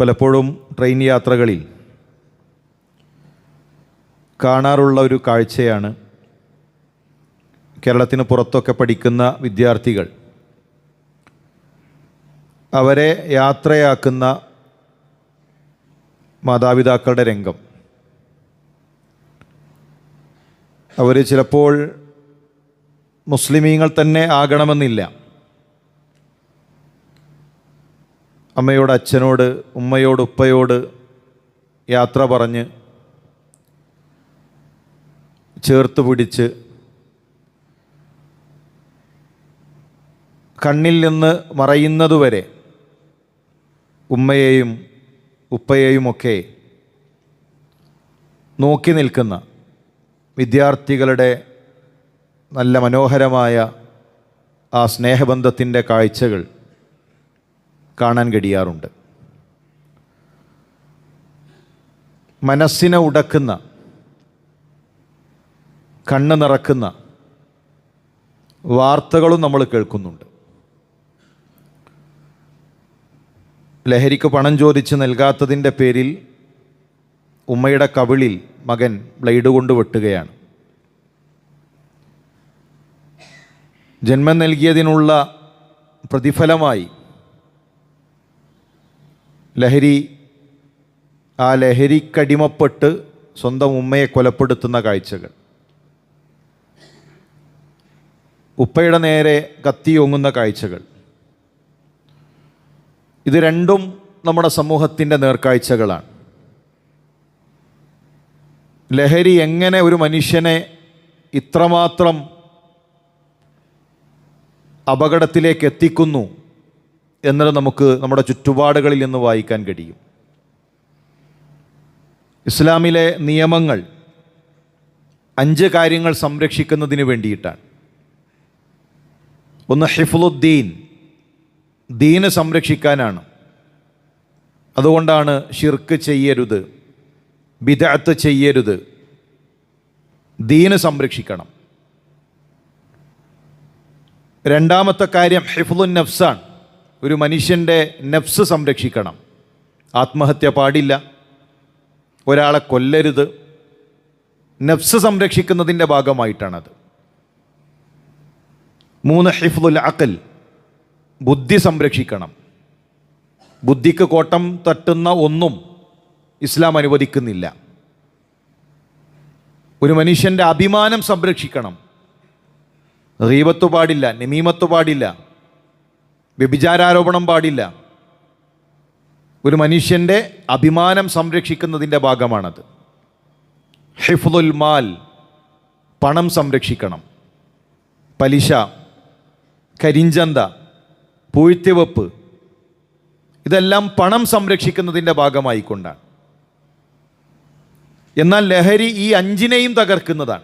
പലപ്പോഴും ട്രെയിൻ യാത്രകളിൽ കാണാറുള്ള ഒരു കാഴ്ചയാണ് കേരളത്തിന് പുറത്തൊക്കെ പഠിക്കുന്ന വിദ്യാർത്ഥികൾ. അവരെ യാത്രയാക്കുന്ന മാതാപിതാക്കളുടെ രംഗം. അവർ ചിലപ്പോൾ മുസ്ലിമീങ്ങൾ തന്നെ ആകണമെന്നില്ല. അമ്മയോട് അച്ഛനോട് ഉമ്മയോട് ഉപ്പയോട് യാത്ര പറഞ്ഞ് ചേർത്ത് പിടിച്ച് കണ്ണിൽ നിന്ന് മറയുന്നതുവരെ ഉമ്മയെയും ഉപ്പയെയുമൊക്കെ നോക്കി നിൽക്കുന്ന വിദ്യാർത്ഥികളുടെ നല്ല മനോഹരമായ ആ സ്നേഹബന്ധത്തിന്റെ കാഴ്ചകൾ. കാണാൻ കഴിയാറുണ്ട്. മനസ്സിനെ ഉടക്കുന്ന കണ്ണ് നിറക്കുന്ന വാർത്തകളും നമ്മൾ കേൾക്കുന്നുണ്ട്. ലഹരിക്ക് പണം ചോദിച്ച് നൽകാത്തതിന്റെ പേരിൽ ഉമ്മയുടെ കവിളിൽ മകൻ ബ്ലേഡ് കൊണ്ട് വെട്ടുകയാണ്. ജന്മം നൽകിയതിനുള്ള പ്രതിഫലമായി ലഹരി ആ ലഹരിക്കടിമപ്പെട്ട് സ്വന്തം ഉമ്മയെ കൊലപ്പെടുത്തുന്ന കാഴ്ചകൾ. ഉപ്പയുടെ നേരെ കത്തിയൊങ്ങുന്ന കാഴ്ചകൾ. ഇത് രണ്ടും നമ്മുടെ സമൂഹത്തിന്റെ നേർക്കാഴ്ചകളാണ്. ലഹരി എങ്ങനെ ഒരു മനുഷ്യനെ ഇത്രമാത്രം അപകടത്തിലേക്ക് എത്തിക്കുന്നു എന്നത് നമുക്ക് നമ്മുടെ ചുറ്റുപാടുകളിൽ നിന്ന് വായിക്കാൻ കഴിയും. ഇസ്ലാമിലെ നിയമങ്ങൾ അഞ്ച് കാര്യങ്ങൾ സംരക്ഷിക്കുന്നതിന് വേണ്ടിയിട്ടാണ്. ഒന്ന് ഹിഫുലുദ്ദീൻ ദീന് സംരക്ഷിക്കാനാണ്. അതുകൊണ്ടാണ് ഷിർക്ക് ചെയ്യരുത് ബിദാത്ത് ചെയ്യരുത് ദീന് സംരക്ഷിക്കണം. രണ്ടാമത്തെ കാര്യം ഹിഫുലുൻ നഫ്സാണ് ഒരു മനുഷ്യന്റെ നഫ്സ് സംരക്ഷിക്കണം. ആത്മഹത്യ പാടില്ല. ഒരാളെ കൊല്ലരുത്. നഫ്സ് സംരക്ഷിക്കുന്നതിന്റെ ഭാഗമായിട്ടാണത്. മൂന്ന് ഹിഫുൽ അക്കൽ ബുദ്ധി സംരക്ഷിക്കണം. ബുദ്ധിക്ക് കോട്ടം തട്ടുന്ന ഒന്നും ഇസ്ലാം അനുവദിക്കുന്നില്ല. ഒരു മനുഷ്യന്റെ അഭിമാനം സംരക്ഷിക്കണം. റീബത്ത് പാടില്ല നിമീമത്ത് പാടില്ല. വ്യഭിചാരാരോപണം പാടില്ല. ഒരു മനുഷ്യന്റെ അഭിമാനം സംരക്ഷിക്കുന്നതിന്റെ ഭാഗമാണത്. ഹിഫുൽ മാൽ പണം സംരക്ഷിക്കണം. പലിശ കരിഞ്ചന്ത പൂഴ്ത്തിവെപ്പ് ഇതെല്ലാം പണം സംരക്ഷിക്കുന്നതിന്റെ ഭാഗമായിക്കൊണ്ടാണ്. എന്നാൽ ലഹരി ഈ അഞ്ചിനെയും തകർക്കുന്നതാണ്.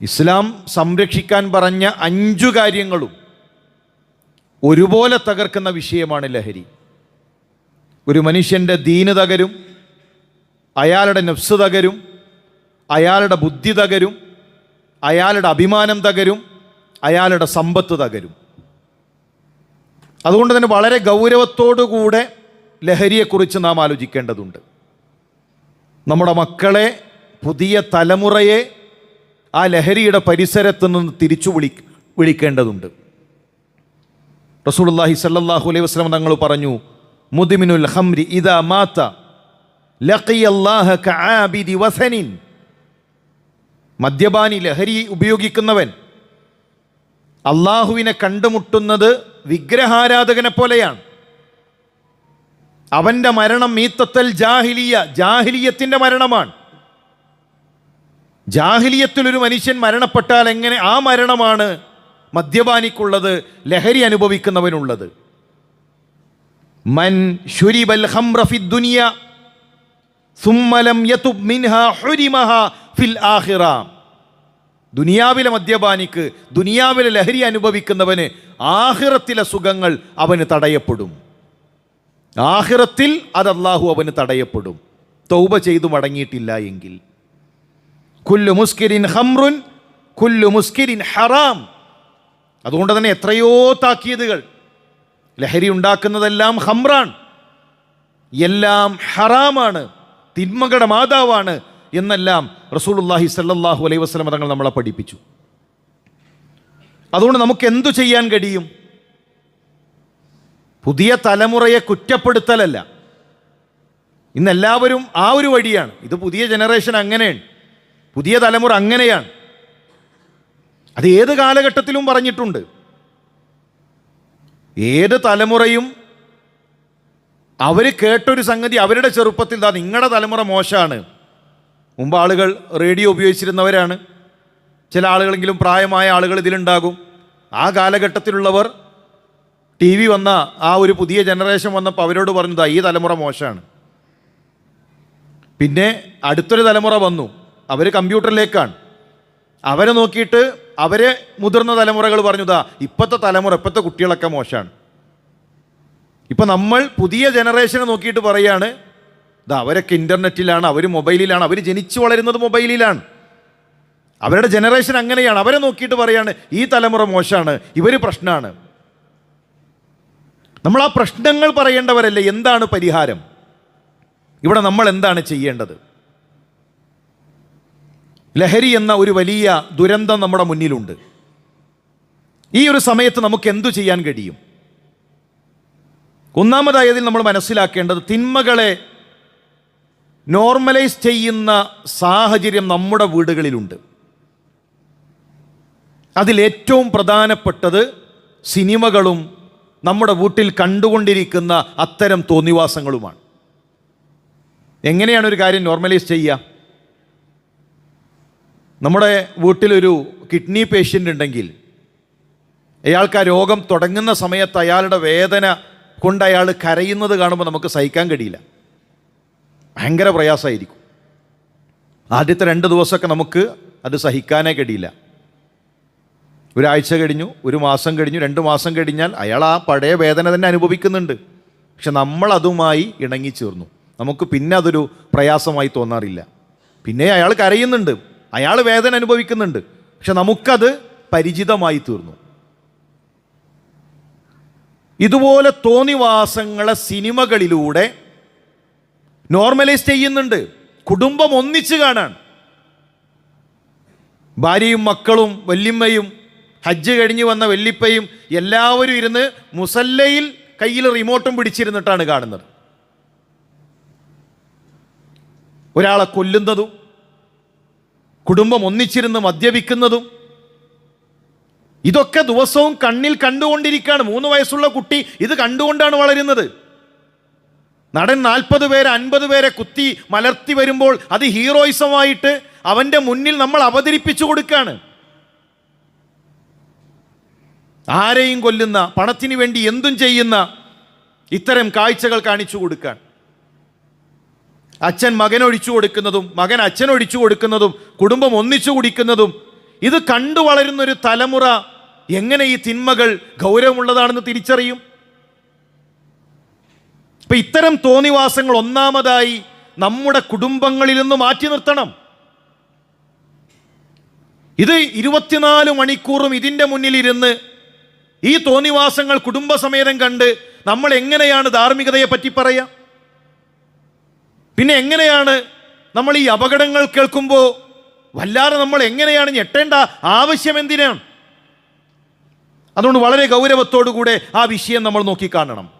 ഇസ്ലാം സംരക്ഷിക്കാൻ പറഞ്ഞ അഞ്ചു കാര്യങ്ങളും ഒരുപോലെ തകർക്കുന്ന വിഷയമാണ് ലഹരി. ഒരു മനുഷ്യന്റെ ദീന് തകരും അയാളുടെ നഫ്സ് തകരും അയാളുടെ ബുദ്ധി തകരും അയാളുടെ അഭിമാനം തകരും അയാളുടെ സമ്പത്ത് തകരും. അതുകൊണ്ട് തന്നെ വളരെ ഗൗരവത്തോടുകൂടെ ലഹരിയെക്കുറിച്ച് നാം ആലോചിക്കേണ്ടതുണ്ട്. നമ്മുടെ മക്കളെ പുതിയ തലമുറയെ ആ ലഹരിയുടെ പരിസരത്ത് നിന്ന് തിരിച്ചു വിളി വിളിക്കേണ്ടതുണ്ട്. റസൂലുള്ളാഹി സല്ലല്ലാഹു അലൈഹി വസല്ലം തങ്ങൾ പറഞ്ഞു മുദിമിനുൽ ഹംരി ഇദാ മാത ലഖിയല്ലാഹ വസനിൻ. മദ്യപാനി ലഹരി ഉപയോഗിക്കുന്നവൻ അള്ളാഹുവിനെ കണ്ടുമുട്ടുന്നത് വിഗ്രഹാരാധകനെ പോലെയാണ്. അവന്റെ മരണം മീത്തത്തൽ ജാഹിലിയ ജാഹിലിയത്തിന്റെ മരണമാണ്. ജാഹിലിയത്തിൽ ഒരു മനുഷ്യൻ മരണപ്പെട്ടാൽ എങ്ങനെ ആ മരണമാണ് മദ്യപാനിക്കുള്ളത് ലഹരി അനുഭവിക്കുന്നവനുള്ളത്. മൻ ശുരിബൽ യതുബ് ഹുരിമഹ ഫിൽ ദുനിയാവിലെ മദ്യപാനിക്ക് ദുനിയാവിലെ ലഹരി അനുഭവിക്കുന്നവന് ആഹിറത്തിലെ സുഖങ്ങൾ അവന് തടയപ്പെടും. ആഹിറത്തിൽ അത് അള്ളാഹു അവന് തടയപ്പെടും. തൗബ ചെയ്തു മടങ്ങിയിട്ടില്ല എങ്കിൽ. കുല്ലു മുസ്കിരിൻ ഹംറുൻ കുല്ലു മുസ്കിരിൻ ഹറാം. അതുകൊണ്ട് തന്നെ എത്രയോ താക്കീതുകൾ. ലഹരി ഉണ്ടാക്കുന്നതെല്ലാം ഹംറാൻ എല്ലാം ഹറാമാണ്. തിന്മകളുടെ മാതാവാണ് എന്നെല്ലാം റസൂലുള്ളാഹി സല്ലാഹു അലൈഹി വസല്ലം തങ്ങൾ നമ്മളെ പഠിപ്പിച്ചു. അതുകൊണ്ട് നമുക്ക് എന്തു ചെയ്യാൻ കഴിയും? പുതിയ തലമുറയെ കുറ്റപ്പെടുത്തലല്ല. ഇന്ന് എല്ലാവരും ആ ഒരു വഴിയാണ്. ഇത് പുതിയ ജനറേഷൻ അങ്ങനെയാണ്. പുതിയ തലമുറ അങ്ങനെയാണ്. അത് ഏത് കാലഘട്ടത്തിലും പറഞ്ഞിട്ടുണ്ട്. ഏത് തലമുറയും അവർ കേട്ടൊരു സംഗതി അവരുടെ ചെറുപ്പത്തിൽ ദാ നിങ്ങളുടെ തലമുറ മോശമാണ് മുമ്പ് ആളുകൾ റേഡിയോ ഉപയോഗിച്ചിരുന്നവരാണ്. ചില ആളുകളെങ്കിലും പ്രായമായ ആളുകൾ ഇതിലുണ്ടാകും. ആ കാലഘട്ടത്തിലുള്ളവർ ടി വി വന്ന ആ ഒരു പുതിയ ജനറേഷൻ വന്നപ്പോൾ അവരോട് പറഞ്ഞതാ ഈ തലമുറ മോശമാണ് പിന്നെ അടുത്തൊരു തലമുറ വന്നു. അവർ കമ്പ്യൂട്ടറിലേക്കാണ്. അവരെ നോക്കിയിട്ട് അവരെ മുതിർന്ന തലമുറകൾ പറഞ്ഞതാ ഇപ്പോഴത്തെ തലമുറ ഇപ്പോഴത്തെ കുട്ടികളൊക്കെ മോശമാണ് ഇപ്പം നമ്മൾ പുതിയ ജനറേഷനെ നോക്കിയിട്ട് പറയാണ് ഇതാ അവരൊക്കെ ഇന്റർനെറ്റിലാണ് അവർ മൊബൈലിലാണ് അവർ ജനിച്ചു വളരുന്നത് മൊബൈലിലാണ്. അവരുടെ ജനറേഷൻ അങ്ങനെയാണ്. അവരെ നോക്കിയിട്ട് പറയാണ് ഈ തലമുറ മോശമാണ് ഇവർ പ്രശ്നമാണ് നമ്മൾ ആ പ്രശ്നങ്ങൾ പറയേണ്ടവരല്ലേ? എന്താണ് പരിഹാരം? ഇവിടെ നമ്മൾ എന്താണ് ചെയ്യേണ്ടത്? ലഹരി എന്ന ഒരു വലിയ ദുരന്തം നമ്മുടെ മുന്നിലുണ്ട്. ഈ ഒരു സമയത്ത് നമുക്ക് എന്തു ചെയ്യാൻ കഴിയും? ഒന്നാമതായതിൽ നമ്മൾ മനസ്സിലാക്കേണ്ടത് തിന്മകളെ നോർമലൈസ് ചെയ്യുന്ന സാഹചര്യം നമ്മുടെ വീടുകളിലുണ്ട്. അതിലേറ്റവും പ്രധാനപ്പെട്ടത് സിനിമകളും നമ്മുടെ വീട്ടിൽ കണ്ടുകൊണ്ടിരിക്കുന്ന അത്തരം തോന്നിവാസങ്ങളുമാണ്. എങ്ങനെയാണ് ഒരു കാര്യം നോർമലൈസ് ചെയ്യുക? നമ്മുടെ വീട്ടിലൊരു കിഡ്നി പേഷ്യന്റ് ഉണ്ടെങ്കിൽ അയാൾക്ക് ആ രോഗം തുടങ്ങുന്ന സമയത്ത് അയാളുടെ വേദന കൊണ്ട് അയാൾ കരയുന്നത് കാണുമ്പോൾ നമുക്ക് സഹിക്കാൻ കഴിയില്ല. ഭയങ്കര പ്രയാസമായിരിക്കും. ആദ്യത്തെ രണ്ട് ദിവസമൊക്കെ നമുക്ക് അത് സഹിക്കാനേ കഴിയില്ല. ഒരാഴ്ച കഴിഞ്ഞു ഒരു മാസം കഴിഞ്ഞു രണ്ട് മാസം കഴിഞ്ഞാൽ അയാൾ ആ പഴയ വേദന തന്നെ അനുഭവിക്കുന്നുണ്ട്. പക്ഷെ നമ്മൾ അതുമായി ഇണങ്ങിച്ചേർന്നു നമുക്ക് പിന്നെ അതൊരു പ്രയാസമായി തോന്നാറില്ല. പിന്നെ അയാൾ കരയുന്നുണ്ട്. അയാൾ വേദന അനുഭവിക്കുന്നുണ്ട്. പക്ഷെ നമുക്കത് പരിചിതമായി തീർന്നു. ഇതുപോലെ തോന്നിവാസങ്ങളെ സിനിമകളിലൂടെ നോർമലൈസ് ചെയ്യുന്നുണ്ട്. കുടുംബം ഒന്നിച്ച് കാണാൻ. ഭാര്യയും മക്കളും വല്യമ്മയും ഹജ്ജ് കഴിഞ്ഞ് വന്ന വല്ലിപ്പയും എല്ലാവരും ഇരുന്ന് മുസല്ലയിൽ കയ്യിൽ റിമോട്ടും പിടിച്ചിരുന്നിട്ടാണ് കാണുന്നത്. ഒരാളെ കൊല്ലുന്നതും കുടുംബം ഒന്നിച്ചിരുന്ന് മദ്യപിക്കുന്നതും ഇതൊക്കെ ദിവസവും കണ്ണിൽ കണ്ടുകൊണ്ടിരിക്കുകയാണ്. മൂന്ന് വയസ്സുള്ള കുട്ടി ഇത് കണ്ടുകൊണ്ടാണ് വളരുന്നത്. നടൻ നാൽപ്പത് പേരെ അൻപത് പേരെ കുത്തി മലർത്തി വരുമ്പോൾ അത് ഹീറോയിസമായിട്ട് അവന്റെ മുന്നിൽ നമ്മൾ അവതരിപ്പിച്ചു കൊടുക്കുകയാണ്. ആരെയും കൊല്ലുന്ന പണത്തിന് വേണ്ടി എന്തും ചെയ്യുന്ന ഇത്തരം കാഴ്ചകൾ കാണിച്ചു കൊടുക്കാൻ അച്ഛൻ മകനൊഴിച്ചു കൊടുക്കുന്നതും മകൻ അച്ഛനൊഴിച്ചു കൊടുക്കുന്നതും കുടുംബം ഒന്നിച്ചു കുടിക്കുന്നതും ഇത് കണ്ടു വളരുന്നൊരു തലമുറ എങ്ങനെ ഈ തിന്മകൾ ഗൗരവമുള്ളതാണെന്ന് തിരിച്ചറിയും? ഇപ്പൊ ഇത്തരം തോന്നിവാസങ്ങൾ ഒന്നാമതായി നമ്മുടെ കുടുംബങ്ങളിൽ നിന്ന് മാറ്റി നിർത്തണം. ഇത് ഇരുപത്തിനാല് മണിക്കൂറും ഇതിന്റെ മുന്നിലിരുന്ന് ഈ തോന്നിവാസങ്ങൾ കുടുംബസമേതം കണ്ട് നമ്മൾ എങ്ങനെയാണ് ധാർമ്മികതയെ പറ്റി പറയാം? പിന്നെ എങ്ങനെയാണ് നമ്മൾ ഈ അപകടങ്ങൾ കേൾക്കുമ്പോൾ വല്ലാതെ നമ്മൾ എങ്ങനെയാണ് ഞെട്ടേണ്ട ആവശ്യം എന്തിനാണ് അതുകൊണ്ട് വളരെ ഗൗരവത്തോടുകൂടെ ആ വിഷയം നമ്മൾ നോക്കിക്കാണണം.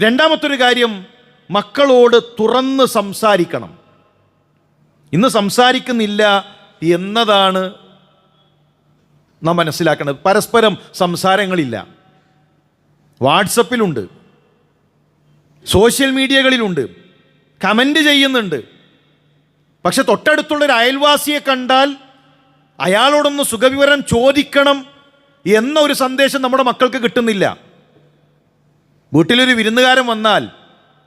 രണ്ടാമത്തൊരു കാര്യം മക്കളോട് തുറന്ന് സംസാരിക്കണം. ഇന്ന് സംസാരിക്കുന്നില്ല എന്നതാണ് നാം മനസ്സിലാക്കേണ്ടത്. പരസ്പരം സംസാരങ്ങളില്ല. വാട്സപ്പിലുണ്ട്. സോഷ്യൽ മീഡിയകളിലുണ്ട്. കമന്റ് ചെയ്യുന്നുണ്ട്. പക്ഷെ തൊട്ടടുത്തുള്ളൊരു അയൽവാസിയെ കണ്ടാൽ അയാളോടൊന്ന് സുഖവിവരം ചോദിക്കണം എന്ന ഒരു സന്ദേശം നമ്മുടെ മക്കൾക്ക് കിട്ടുന്നില്ല. വീട്ടിലൊരു വിരുന്നുകാരൻ വന്നാൽ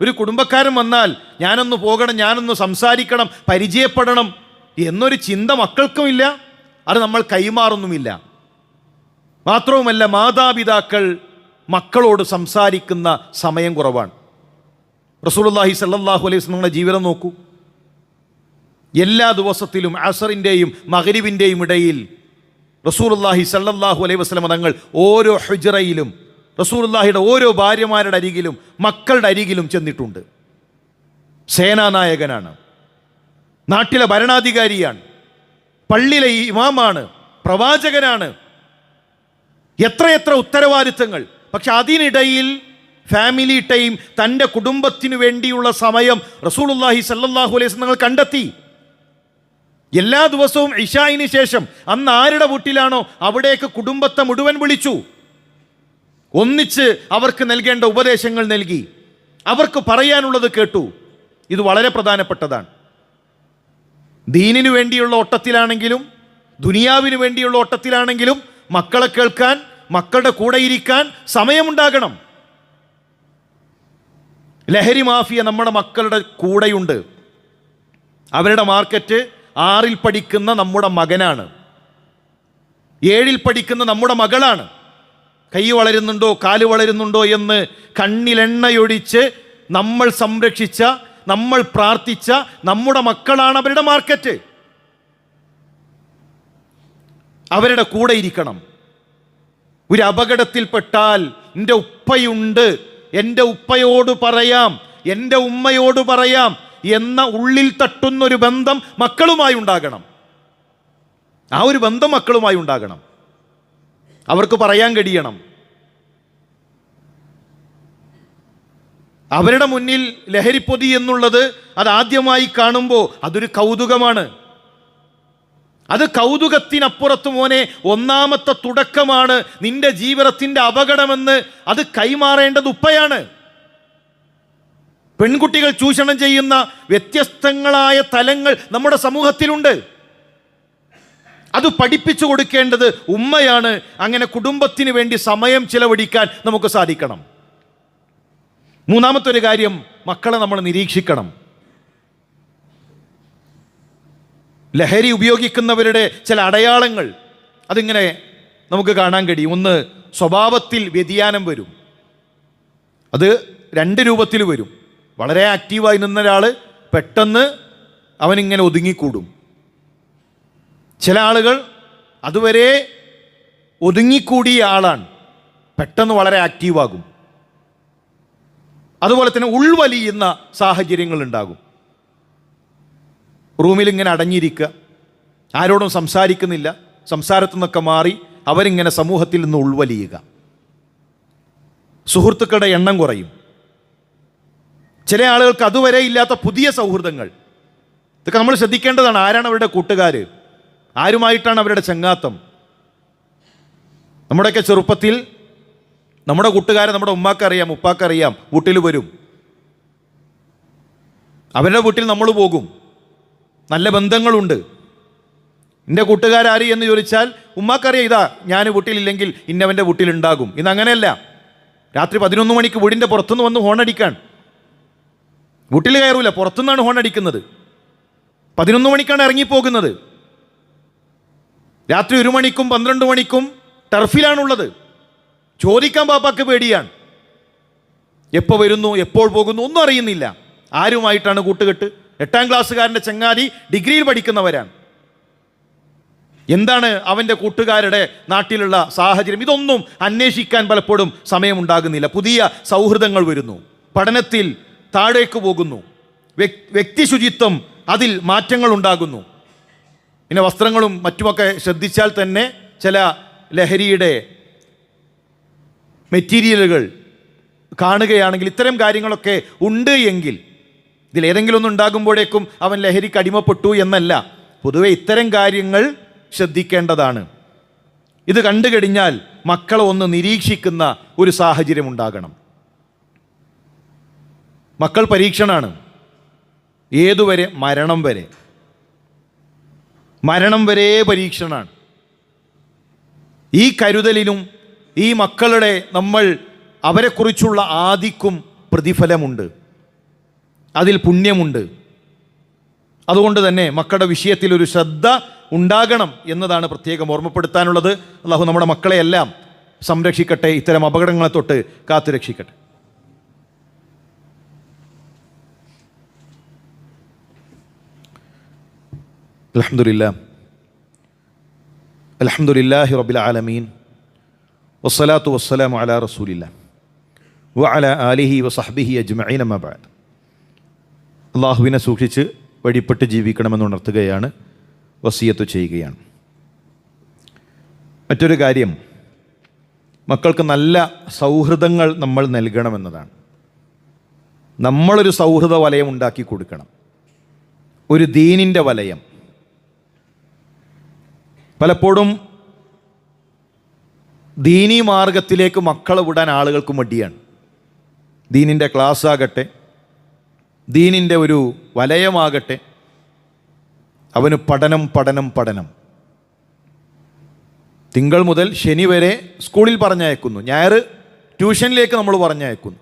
ഒരു കുടുംബക്കാരൻ വന്നാൽ ഞാനൊന്ന് പോകണം ഞാനൊന്ന് സംസാരിക്കണം പരിചയപ്പെടണം എന്നൊരു ചിന്ത മക്കൾക്കുമില്ല അത് നമ്മൾ കൈമാറുന്നുമില്ല. മാത്രവുമല്ല മാതാപിതാക്കൾ മക്കളോട് സംസാരിക്കുന്ന സമയം കുറവാണ്. റസൂലുള്ളാഹി സല്ലാഹു അലൈഹി വസല്ലമയുടെ ജീവിതം നോക്കൂ. എല്ലാ ദിവസത്തിലും അസറിന്റെയും മകരിവിന്റെയും ഇടയിൽ റസൂലുള്ളാഹി സല്ലാഹു അലൈഹി വസ്ലമ തങ്ങൾ ഓരോ ഹുജറയിലും റസൂർല്ലാഹിയുടെ ഓരോ ഭാര്യമാരുടെ അരികിലും മക്കളുടെ അരികിലും ചെന്നിട്ടുണ്ട്. സേനാനായകനാണ്. നാട്ടിലെ ഭരണാധികാരിയാണ്. പള്ളിയിലെ ഇമാമാണ്. പ്രവാചകനാണ്. എത്രയെത്ര ഉത്തരവാദിത്തങ്ങൾ. പക്ഷെ അതിനിടയിൽ ഫാമിലി ടൈം തന്റെ കുടുംബത്തിനു വേണ്ടിയുള്ള സമയം റസൂലുള്ളാഹി സല്ലാഹു അലൈഹി നിങ്ങൾ കണ്ടെത്തി. എല്ലാ ദിവസവും ഇഷായിന് ശേഷം അന്ന് ആരുടെ വീട്ടിലാണോ അവിടേക്ക് കുടുംബത്തെ മുഴുവൻ വിളിച്ചു. ഒന്നിച്ച് അവർക്ക് നൽകേണ്ട ഉപദേശങ്ങൾ നൽകി. അവർക്ക് പറയാനുള്ളത് കേട്ടു. ഇത് വളരെ പ്രധാനപ്പെട്ടതാണ്. ദീനിനു വേണ്ടിയുള്ള ഓട്ടത്തിലാണെങ്കിലും ദുനിയാവിന് വേണ്ടിയുള്ള ഓട്ടത്തിലാണെങ്കിലും മക്കളെ കേൾക്കാൻ മക്കളുടെ കൂടെ ഇരിക്കാൻ സമയമുണ്ടാകണം. ലഹരി മാഫിയ നമ്മുടെ മക്കളുടെ കൂടെയുണ്ട്. അവരുടെ മാർക്കറ്റ് ആറിൽ പഠിക്കുന്ന നമ്മുടെ മകനാണ്. ഏഴിൽ പഠിക്കുന്ന നമ്മുടെ മകളാണ്. കൈ വളരുന്നുണ്ടോ കാൽ വളരുന്നുണ്ടോ എന്ന് കണ്ണിലെണ്ണയൊഴിച്ച് നമ്മൾ സംരക്ഷിച്ച നമ്മൾ പ്രാർത്ഥിച്ച നമ്മുടെ മക്കളാണ് അവരുടെ മാർക്കറ്റ്. അവരുടെ കൂടെ ഇരിക്കണം. ഒരു അപകടത്തിൽപ്പെട്ടാൽ എന്റെ ഉപ്പയുണ്ട്. എന്റെ ഉപ്പയോട് പറയാം എന്റെ ഉമ്മയോട് പറയാം എന്ന ഉള്ളിൽ തട്ടുന്നൊരു ബന്ധം മക്കളുമായി ഉണ്ടാകണം. ആ ഒരു ബന്ധം മക്കളുമായി ഉണ്ടാകണം. അവർക്ക് പറയാൻ കഴിയണം. അവരുടെ മുന്നിൽ ലഹരിപ്പൊതി എന്നുള്ളത് അത് ആദ്യമായി കാണുമ്പോൾ അതൊരു കൗതുകമാണ്. അത് കൗതുകത്തിനപ്പുറത്ത് മോനെ ഒന്നാമത്തെ തുടക്കമാണ് നിന്റെ ജീവിതത്തിന്റെ അപകടമെന്ന്. അത് കൈമാറേണ്ടത് ഉപ്പയാണ്. പെൺകുട്ടികൾ ചൂഷണം ചെയ്യുന്ന വ്യത്യസ്തങ്ങളായ തലങ്ങൾ നമ്മുടെ സമൂഹത്തിലുണ്ട്. അത് പഠിപ്പിച്ചു കൊടുക്കേണ്ടത് ഉമ്മയാണ്. അങ്ങനെ കുടുംബത്തിന് വേണ്ടി സമയം ചിലവഴിക്കാൻ നമുക്ക് സാധിക്കണം. മൂന്നാമത്തെ ഒരു കാര്യം മക്കളെ നമ്മൾ നിരീക്ഷിക്കണം. ലഹരി ഉപയോഗിക്കുന്നവരുടെ ചില അടയാളങ്ങൾ. അതിങ്ങനെ നമുക്ക് കാണാൻ കഴിയും. ഒന്ന് സ്വഭാവത്തിൽ വ്യതിയാനം വരും. അത് രണ്ട് രൂപത്തിൽ വരും. വളരെ ആക്റ്റീവായി നിന്ന ഒരാൾ പെട്ടെന്ന് അവനിങ്ങനെ ഒതുങ്ങിക്കൂടും. ചില ആളുകൾ അതുവരെ ഒതുങ്ങിക്കൂടിയ ആളാണ്. പെട്ടെന്ന് വളരെ ആക്റ്റീവാകും അതുപോലെ തന്നെ ഉൾവലിയുന്ന സാഹചര്യങ്ങൾ ഉണ്ടാകും. റൂമിൽ ഇങ്ങനെ അടഞ്ഞിരിക്കുക ആരോടും സംസാരിക്കുന്നില്ല. സംസാരത്തു നിന്നൊക്കെ മാറി അവരിങ്ങനെ സമൂഹത്തിൽ നിന്ന് ഉൾവലിയുക. സുഹൃത്തുക്കളുടെ എണ്ണം കുറയും. ചില ആളുകൾക്ക് അതുവരെ ഇല്ലാത്ത പുതിയ സൗഹൃദങ്ങൾ. ഇതൊക്കെ നമ്മൾ ശ്രദ്ധിക്കേണ്ടതാണ്. ആരാണ് അവരുടെ കൂട്ടുകാർ ആരുമായിട്ടാണ് അവരുടെ ചങ്ങാത്തം? നമ്മുടെയൊക്കെ ചെറുപ്പത്തിൽ നമ്മുടെ കൂട്ടുകാരെ നമ്മുടെ ഉമ്മാക്കറിയാം ഉപ്പാക്കറിയാം വീട്ടിൽ വരും. അവരുടെ വീട്ടിൽ നമ്മൾ പോകും. നല്ല ബന്ധങ്ങളുണ്ട്. എന്റെ കൂട്ടുകാരാരി എന്ന് ചോദിച്ചാൽ ഉമ്മാക്കറിയാം ഇതാ ഞാൻ വീട്ടിലില്ലെങ്കിൽ ഇന്നവന്റെ വീട്ടിലുണ്ടാകും. ഇന്ന് അങ്ങനെയല്ല. രാത്രി പതിനൊന്ന് മണിക്ക് വീടിന്റെ പുറത്തുനിന്ന് വന്ന് ഹോണടിക്കാൻ വീട്ടിൽ കയറൂല പുറത്തുനിന്നാണ് ഹോണടിക്കുന്നത് പതിനൊന്ന് മണിക്കാണ് ഇറങ്ങിപ്പോകുന്നത്. രാത്രി ഒരു മണിക്കും പന്ത്രണ്ട് മണിക്കും ടർഫിലാണുള്ളത് ചോദിക്കാൻ പാപ്പാക്ക് പേടിയാണ്. എപ്പോൾ വരുന്നു എപ്പോൾ പോകുന്നു ഒന്നും അറിയുന്നില്ല. ആരുമായിട്ടാണ് കൂട്ടുകെട്ട്? എട്ടാം ക്ലാസ്സുകാരന്റെ ചങ്ങാതി ഡിഗ്രിയിൽ പഠിക്കുന്നവരാണ്. എന്താണ് അവന്റെ കൂട്ടുകാരുടെ നാട്ടിലുള്ള സാഹചര്യം? ഇതൊന്നും അന്വേഷിക്കാൻ പലപ്പോഴും സമയമുണ്ടാകുന്നില്ല. പുതിയ സൗഹൃദങ്ങൾ വരുന്നു. പഠനത്തിൽ താഴേക്ക് പോകുന്നു. വ്യക്- വ്യക്തി ശുചിത്വം അതിൽ മാറ്റങ്ങൾ ഉണ്ടാകുന്നു. പിന്നെ വസ്ത്രങ്ങളും മറ്റുമൊക്കെ ശ്രദ്ധിച്ചാൽ തന്നെ ചില ലഹരിയുടെ മെറ്റീരിയലുകൾ കാണുകയാണെങ്കിൽ ഇത്തരം കാര്യങ്ങളൊക്കെ ഉണ്ട് എങ്കിൽ ഇതിൽ ഏതെങ്കിലും ഒന്ന് ഉണ്ടാകുമ്പോഴേക്കും അവൻ ലഹരിക്ക് അടിമപ്പെട്ടു എന്നല്ല. പൊതുവെ ഇത്തരം കാര്യങ്ങൾ ശ്രദ്ധിക്കേണ്ടതാണ്. ഇത് കണ്ടു കഴിഞ്ഞാൽ മക്കളെ ഒന്ന് നിരീക്ഷിക്കുന്ന ഒരു സാഹചര്യം ഉണ്ടാകണം. മക്കൾ പരീക്ഷണാണ്. ഏതുവരെ? മരണം വരെ. മരണം വരെ പരീക്ഷണാണ്. ഈ കരുതലിനും ഈ മക്കളുടെ നമ്മൾ അവരെക്കുറിച്ചുള്ള ആദിക്കും പ്രതിഫലമുണ്ട്. അതിൽ പുണ്യമുണ്ട്. അതുകൊണ്ട് തന്നെ മക്കളുടെ വിഷയത്തിൽ ഒരു ശ്രദ്ധ ഉണ്ടാകണം എന്നതാണ് പ്രത്യേകം ഓർമ്മപ്പെടുത്താനുള്ളത്. അള്ളാഹു നമ്മുടെ മക്കളെയെല്ലാം സംരക്ഷിക്കട്ടെ ഇത്തരം അപകടങ്ങളെ തൊട്ട് കാത്തുരക്ഷിക്കട്ടെ. അലഹമില്ല അലഹമുല്ലാഹി റബിൽ ആലമീൻ. വസ്സലാത്തു വസ്സലാം അല റസൂലില്ല. വഅല ആലിഹി വസഹബിഹി അജ്മഈൻ അമ്മബാദ് അള്ളാഹുവിനെ സൂക്ഷിച്ച് വഴിപ്പെട്ട് ജീവിക്കണമെന്ന് ഉണർത്തുകയാണ് വസീയത്ത് ചെയ്യുകയാണ്. മറ്റൊരു കാര്യം മക്കൾക്ക് നല്ല സൗഹൃദങ്ങൾ നമ്മൾ നൽകണമെന്നതാണ്. നമ്മളൊരു സൗഹൃദ വലയം ഉണ്ടാക്കി കൊടുക്കണം. ഒരു ദീനിന്റെ വലയം. പലപ്പോഴും ദീനീ മാർഗത്തിലേക്ക് മക്കളെ വിടാൻ ആളുകൾക്ക് മടിയാണ്. ദീനിന്റെ ക്ലാസ് ആകട്ടെ ദീനിന്റെ ഒരു വലയമാകട്ടെ. അവന് പഠനം പഠനം പഠനം. തിങ്കൾ മുതൽ ശനി വരെ സ്കൂളിൽ പറഞ്ഞയക്കുന്നു. ഞായർ ട്യൂഷനിലേക്ക് നമ്മൾ പറഞ്ഞയക്കുന്നു.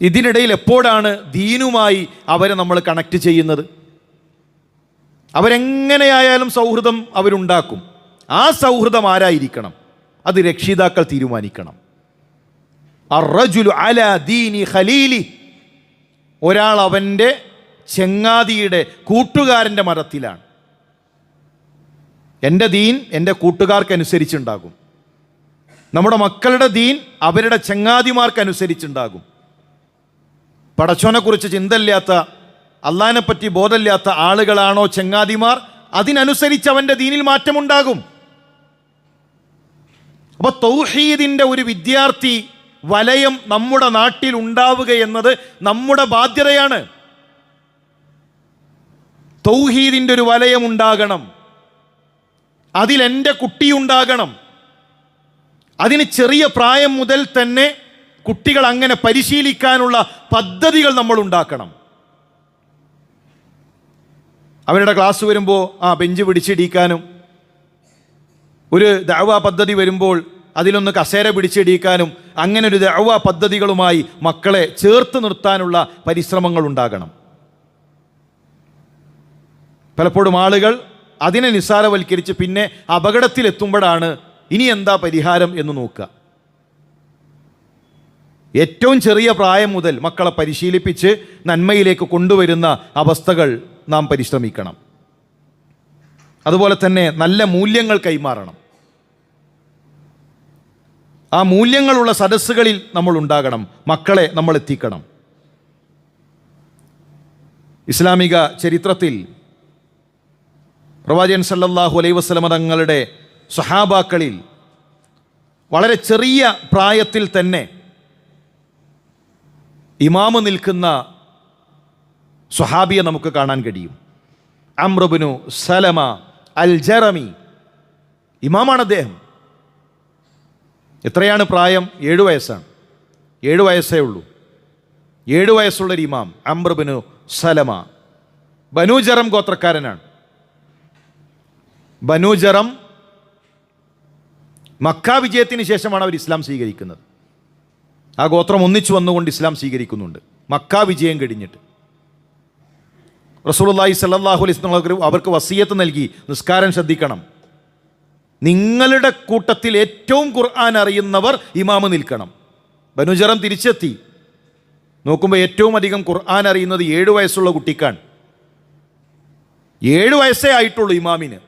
ഇതിനിടയിൽ എപ്പോഴാണ് ദീനുമായി അവരെ നമ്മൾ കണക്ട് ചെയ്യുന്നത്? അവരെങ്ങനെയായാലും സൗഹൃദം അവരുണ്ടാക്കും. ആ സൗഹൃദം ആരായിരിക്കണം? അത് രക്ഷിതാക്കൾ തീരുമാനിക്കണം. അല ദീനി ഖലീലി. ഒരാൾ അവന്റെ ചെങ്ങാതിയുടെ കൂട്ടുകാരന്റെ മതത്തിലാണ്. എന്റെ ദീൻ എന്റെ കൂട്ടുകാർക്കനുസരിച്ചുണ്ടാകും. നമ്മുടെ മക്കളുടെ ദീൻ അവരുടെ ചങ്ങാതിമാർക്കനുസരിച്ചുണ്ടാകും. പടച്ചോനെക്കുറിച്ച് ചിന്തയില്ലാത്ത അള്ളാഹിനെ പറ്റി ബോധമില്ലാത്ത ആളുകളാണോ ചെങ്ങാതിമാർ? അതിനനുസരിച്ച് അവന്റെ ദീനിൽ മാറ്റമുണ്ടാകും. അപ്പോൾ തൗഹീദിന്റെ ഒരു വിദ്യാർത്ഥി വലയം നമ്മുടെ നാട്ടിൽ ഉണ്ടാവുക എന്നത് നമ്മുടെ ബാധ്യതയാണ്. തൗഹീദിന്റെ ഒരു വലയം ഉണ്ടാകണം. അതിലെന്റെ കുട്ടിയുണ്ടാകണം അതിന് ചെറിയ പ്രായം മുതൽ തന്നെ കുട്ടികൾ അങ്ങനെ പരിശീലിക്കാനുള്ള പദ്ധതികൾ നമ്മൾ ഉണ്ടാക്കണം. അവരുടെ ക്ലാസ് വരുമ്പോൾ ആ ബെഞ്ച് പിടിച്ചിടിക്കാനും ഒരു ദഅവ പദ്ധതി വരുമ്പോൾ അതിലൊന്ന് കസേര പിടിച്ചിടിക്കാനും അങ്ങനെ ഒരു ദഅവ പദ്ധതികളുമായി മക്കളെ ചേർത്ത് നിർത്താനുള്ള പരിശ്രമങ്ങൾ ഉണ്ടാകണം. പലപ്പോഴും ആളുകൾ അതിനെ നിസ്സാരവൽക്കരിച്ച് പിന്നെ അപകടത്തിലെത്തുമ്പോഴാണ് ഇനി എന്താ പരിഹാരം എന്ന് നോക്കുക. ഏറ്റവും ചെറിയ പ്രായം മുതൽ മക്കളെ പരിശീലിപ്പിച്ച് നന്മയിലേക്ക് കൊണ്ടുവരുന്ന അവസ്ഥകൾ നാം പരിശ്രമിക്കണം. അതുപോലെ തന്നെ നല്ല മൂല്യങ്ങൾ കൈമാറണം. ആ മൂല്യങ്ങളുള്ള സദസ്സുകളിൽ നമ്മൾ ഉണ്ടാകണം. മക്കളെ നമ്മൾ എത്തിക്കണം. ഇസ്ലാമിക ചരിത്രത്തിൽ പ്രവാചകൻ സല്ലല്ലാഹു അലൈ വസല്ലമ തങ്ങളുടെ സഹാബാക്കളിൽ വളരെ ചെറിയ പ്രായത്തിൽ തന്നെ ഇമാമ് നിൽക്കുന്ന സ്വഹാബിയെ നമുക്ക് കാണാൻ കഴിയും. അമ്രബിനു സലമ അൽ ജറമി ഇമാമാണ് അദ്ദേഹം. എത്രയാണ് പ്രായം? ഏഴു വയസ്സാണ്. ഏഴു വയസ്സേ ഉള്ളൂ. ഏഴു വയസ്സുള്ള ഇമാം അമ്രബിനു സലമ. ബനൂജറം ഗോത്രക്കാരനാണ്. ബനൂജറം മക്ക വിജയത്തിന് ശേഷമാണ് അവർ ഇസ്ലാം സ്വീകരിക്കുന്നത്. ആ ഗോത്രം ഒന്നിച്ചു വന്നുകൊണ്ട് ഇസ്ലാം സ്വീകരിക്കുന്നുണ്ട്. മക്ക വിജയം കഴിഞ്ഞിട്ട്. റസൂൽ അള്ളാഹി സല്ലാഹു അലൈസ് അവർക്ക് വസീയത്ത് നൽകി നിസ്കാരം ശ്രദ്ധിക്കണം. നിങ്ങളുടെ കൂട്ടത്തിൽ ഏറ്റവും ഖുർആൻ അറിയുന്നവർ ഇമാമ് നിൽക്കണം. ബനുജറം തിരിച്ചെത്തി. നോക്കുമ്പോൾ ഏറ്റവും അധികം ഖുർആൻ അറിയുന്നത് ഏഴ് വയസ്സുള്ള കുട്ടിക്കാണ്. ഏഴ് വയസ്സേ ആയിട്ടുള്ളൂ ഇമാമിന്.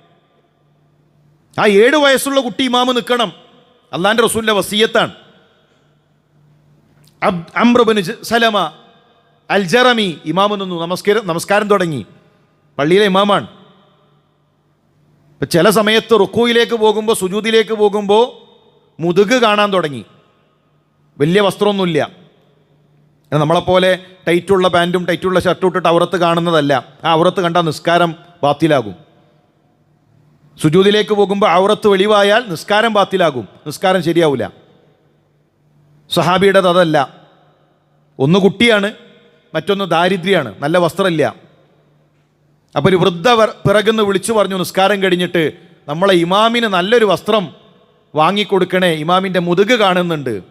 ആ ഏഴ് വയസ്സുള്ള കുട്ടി ഇമാമ് നിൽക്കണം. അള്ളാന്റെ റസൂലിന്റെ വസീയത്താണ്. അബ് അമ്രബിന് സലമ അൽ ജറമി ഇമാമ് നിന്നു. നമസ്കാരം നമസ്കാരം തുടങ്ങി. പള്ളിയിലെ ഇമാമാണ്. ഇപ്പം ചില സമയത്ത് റുക്കുയിലേക്ക് പോകുമ്പോൾ സുജൂതിലേക്ക് പോകുമ്പോൾ മുതുക് കാണാൻ തുടങ്ങി. വലിയ വസ്ത്രമൊന്നുമില്ല. നമ്മളെപ്പോലെ ടൈറ്റുള്ള പാന്റും ടൈറ്റുള്ള ഷർട്ടും ഇട്ടിട്ട് അവറത്ത് കാണുന്നതല്ല. ആ അവറത്ത് കണ്ടാൽ നിസ്കാരം ബാത്തിലാകും. സുജൂതിലേക്ക് പോകുമ്പോൾ അവറത്ത് വെളിവായാൽ നിസ്കാരം ബാത്തിലാകും. നിസ്കാരം ശരിയാവില്ല സഹാബിയുടേത് അതല്ല. ഒന്ന് കുട്ടിയാണ് മറ്റൊന്ന് ദാരിദ്ര്യമാണ്. നല്ല വസ്ത്രമില്ല. അപ്പോൾ ഒരു വൃദ്ധ പിറകുന്ന് വിളിച്ചു പറഞ്ഞു നിസ്കാരം കഴിഞ്ഞിട്ട് നമ്മളെ ഇമാമിന് നല്ലൊരു വസ്ത്രം വാങ്ങിക്കൊടുക്കണേ ഇമാമിന്റെ മുതുക് കാണുന്നുണ്ട്.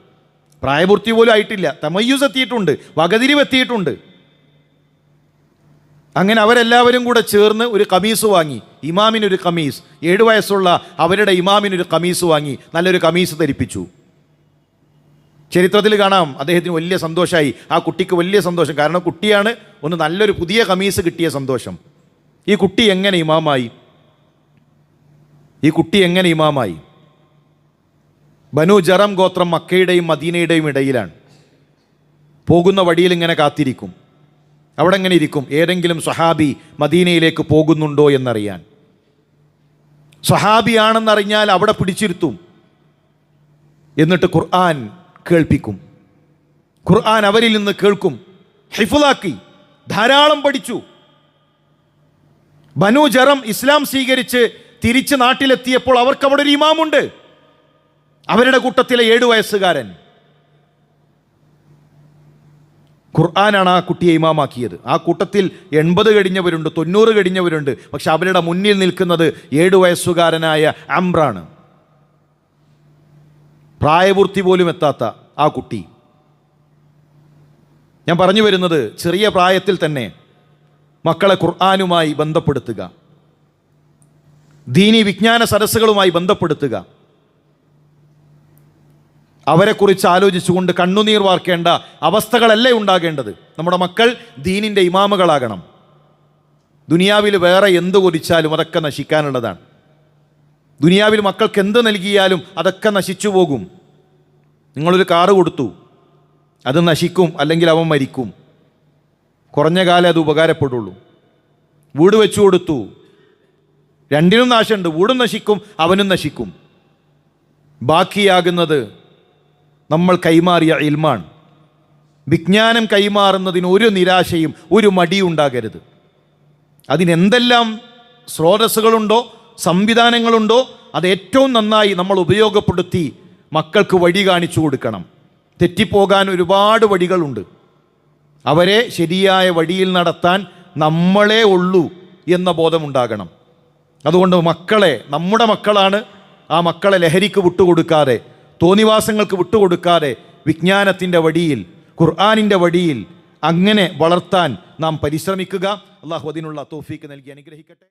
പ്രായപൂർത്തി പോലും ആയിട്ടില്ല. തമയ്യൂസ് എത്തിയിട്ടുണ്ട് വകതിരിവ് എത്തിയിട്ടുണ്ട്. അങ്ങനെ അവരെല്ലാവരും കൂടെ ചേർന്ന് ഒരു കമീസ് വാങ്ങി. ഇമാമിനൊരു കമീസ് ഏഴു വയസ്സുള്ള അവരുടെ ഇമാമിനൊരു കമീസ് വാങ്ങി നല്ലൊരു കമീസ് ധരിപ്പിച്ചു. ചരിത്രത്തിൽ കാണാം അദ്ദേഹത്തിന് വലിയ സന്തോഷമായി ആ കുട്ടിക്ക് വലിയ സന്തോഷം. കാരണം കുട്ടിയാണ് ഒന്ന് നല്ലൊരു പുതിയ കമീസ് കിട്ടിയ സന്തോഷം. ഈ കുട്ടി എങ്ങനെ ഇമാമായി? ഈ കുട്ടി എങ്ങനെ ഇമാമായി? ബനു ജറം ഗോത്രം മക്കയുടെയും മദീനയുടെയും ഇടയിലാണ്. പോകുന്ന വഴിയിൽ ഇങ്ങനെ കാത്തിരിക്കും. അവിടെ എങ്ങനെ ഇരിക്കും? ഏതെങ്കിലും സ്വഹാബി മദീനയിലേക്ക് പോകുന്നുണ്ടോ എന്നറിയാൻ. സ്വഹാബിയാണെന്നറിഞ്ഞാൽ അവിടെ പിടിച്ചിരുത്തും. എന്നിട്ട് ഖുർആൻ കേൾപ്പിക്കും. ഖുർആൻ അവരിൽ നിന്ന് കേൾക്കും. ഹിഫുലാക്കി ധാരാളം പഠിച്ചു. ബനു ജറം ഇസ്ലാം സ്വീകരിച്ച് തിരിച്ച് നാട്ടിലെത്തിയപ്പോൾ അവർക്ക് അവിടെ ഒരു ഇമാമുണ്ട്. അവരുടെ കൂട്ടത്തിലെ ഏഴു വയസ്സുകാരൻ. ഖുർആനാണ് ആ കുട്ടിയെ ഇമാമാക്കിയത്. ആ കൂട്ടത്തിൽ എൺപത് കഴിഞ്ഞവരുണ്ട് തൊണ്ണൂറ് കഴിഞ്ഞവരുണ്ട്. പക്ഷെ അവരുടെ മുന്നിൽ നിൽക്കുന്നത് ഏഴു വയസ്സുകാരനായ അംബ്രാണ് പ്രായപൂർത്തി പോലും എത്താത്ത ആ കുട്ടി. ഞാൻ പറഞ്ഞു വരുന്നത് ചെറിയ പ്രായത്തിൽ തന്നെ. മക്കളെ ഖുർആാനുമായി ബന്ധപ്പെടുത്തുക. ദീനി വിജ്ഞാന സരസ്സുകളുമായി ബന്ധപ്പെടുത്തുക. അവരെക്കുറിച്ച് ആലോചിച്ചുകൊണ്ട് കണ്ണുനീർ വാർക്കേണ്ട അവസ്ഥകളല്ലേ ഉണ്ടാകേണ്ടത്? നമ്മുടെ മക്കൾ ദീനിന്റെ ഇമാമുകളാകണം. ദുനിയാവിൽ വേറെ എന്ത് കൊതിച്ചാലും അതൊക്കെ നശിക്കാനുള്ളതാണ്. ദുനിയാവിൽ മക്കൾക്ക് എന്ത് നൽകിയാലും അതൊക്കെ നശിച്ചു പോകും. നിങ്ങളൊരു കാറ് കൊടുത്തു. അത് നശിക്കും അല്ലെങ്കിൽ അവൻ മരിക്കും. കുറഞ്ഞ കാലം അത് ഉപകാരപ്പെടുള്ളൂ. വീട് വെച്ചു കൊടുത്തു. രണ്ടിനും നാശമുണ്ട്. വീടും നശിക്കും അവനും നശിക്കും. ബാക്കിയാകുന്നത് നമ്മൾ കൈമാറിയ ഇൽമാണ്. വിജ്ഞാനം കൈമാറുന്നതിന് ഒരു നിരാശയും ഒരു മടിയും ഉണ്ടാകരുത്. അതിനെന്തെല്ലാം സ്രോതസ്സുകളുണ്ടോ സംവിധാനങ്ങളുണ്ടോ അത് ഏറ്റവും നന്നായി നമ്മൾ ഉപയോഗപ്പെടുത്തി മക്കൾക്ക് വഴി കാണിച്ചു കൊടുക്കണം. തെറ്റിപ്പോകാൻ ഒരുപാട് വഴികളുണ്ട്. അവരെ ശരിയായ വഴിയിൽ നടത്താൻ നമ്മളേ ഉള്ളൂ എന്ന ബോധമുണ്ടാകണം. അതുകൊണ്ട് മക്കളെ നമ്മുടെ മക്കളാണ് ആ മക്കളെ ലഹരിക്ക് വിട്ടുകൊടുക്കാതെ തോന്നിവാസങ്ങൾക്ക് വിട്ടുകൊടുക്കാതെ വിജ്ഞാനത്തിന്റെ വഴിയിൽ ഖുർആാനിന്റെ വഴിയിൽ അങ്ങനെ വളർത്താൻ നാം പരിശ്രമിക്കുക. അള്ളാഹു അതിനുള്ള തോഫീക്ക് നൽകി അനുഗ്രഹിക്കട്ടെ.